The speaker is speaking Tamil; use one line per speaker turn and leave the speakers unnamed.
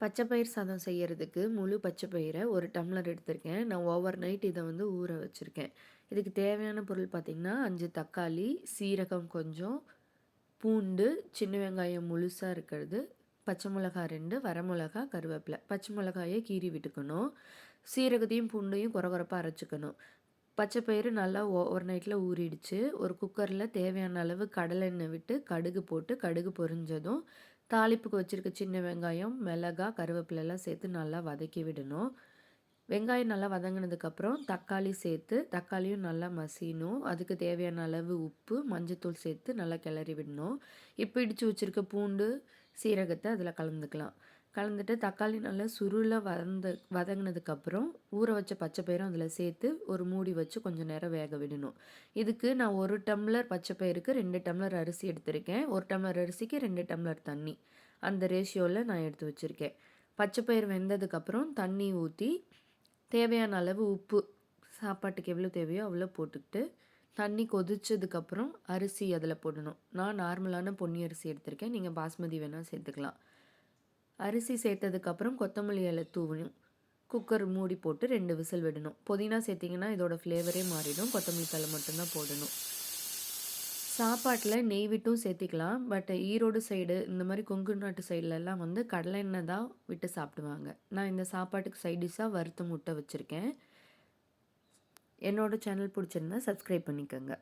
பச்சை பயிர் சாதம் செய்யறதுக்கு முழு பச்சை பயிரை ஒரு டம்ளர் எடுத்திருக்கேன். நான் ஓவர் நைட் இதை வந்து ஊற வச்சுருக்கேன். இதுக்கு தேவையான பொருள் பார்த்திங்கன்னா அஞ்சு தக்காளி சீரகம் கொஞ்சம் பூண்டு சின்ன வெங்காயம் முழுசாக இருக்கிறது பச்சை மிளகா ரெண்டு வரமிளகா கருவேப்பிலை. பச்சை மிளகாயை கீறி விட்டுக்கணும். சீரகத்தையும் பூண்டையும் குறகுறப்பாக அரைச்சிக்கணும். பச்சை பயிறு நல்லா ஓவர் நைட்டில் ஊறிடுச்சு. ஒரு குக்கரில் தேவையான அளவு கடலெண்ணெய் விட்டு கடுகு போட்டு கடுகு பொரிஞ்சதும் தாளிப்புக்கு வச்சுருக்க சின்ன வெங்காயம் மிளகா கருவேப்பிலெல்லாம் சேர்த்து நல்லா வதக்கி விடணும். வெங்காயம் நல்லா வதங்கினதுக்கப்புறம் தக்காளி சேர்த்து தக்காளியும் நல்லா மசியணும். அதுக்கு தேவையான அளவு உப்பு மஞ்சத்தூள் சேர்த்து நல்லா கிளறி விடணும். இப்போ இடித்து வச்சுருக்க பூண்டு சீரகத்தை அதில் கலந்துக்கலாம். கலந்துட்டு தக்காளி நல்லா சுருளாக வதந்த வதங்கினதுக்கப்புறம் ஊற வச்ச பச்சை பயிரும் அதில் சேர்த்து ஒரு மூடி வச்சு கொஞ்சம் நேரம் வேக விடணும். இதுக்கு நான் ஒரு டம்ளர் பச்சை பயிருக்கு ரெண்டு டம்ளர் அரிசி எடுத்திருக்கேன். ஒரு டம்ளர் அரிசிக்கு ரெண்டு டம்ளர் தண்ணி. அந்த ரேஷியோவில் நான் எடுத்து வச்சுருக்கேன். பச்சை பயிர் வெந்ததுக்கப்புறம் தண்ணி ஊற்றி தேவையான அளவு உப்பு சாப்பாட்டுக்கு எவ்வளோ தேவையோ அவ்வளோ போட்டுக்கிட்டு தண்ணி கொதிச்சதுக்கப்புறம் அரிசி அதில் போடணும். நான் நார்மலான பொன்னி அரிசி எடுத்திருக்கேன். நீங்கள் பாஸ்மதி வேணால் சேர்த்துக்கலாம். அரிசி சேர்த்ததுக்கப்புறம் கொத்தமல்லி இலை தூவணும். குக்கர் மூடி போட்டு ரெண்டு விசில் விடணும். புதினா சேர்த்திங்கன்னா இதோட ஃப்ளேவரே மாறிடும். கொத்தமல்லி தலை மட்டும்தான் போடணும். சாப்பாட்டில் நெய் விட்டும் சேர்த்திக்கலாம். பட் ஈரோடு சைடு இந்த மாதிரி கொங்கு நாட்டு சைட்லலாம் வந்து கடலை எண்ணெய் தான் விட்டு சாப்பிடுவாங்க. நான் இந்த சாப்பாட்டுக்கு சைட் டிஷ்ஷாக வறுத்த முட்டை வச்சுருக்கேன். என்னோடய சேனல் பிடிச்சிருந்தா சப்ஸ்கிரைப் பண்ணிக்கோங்க.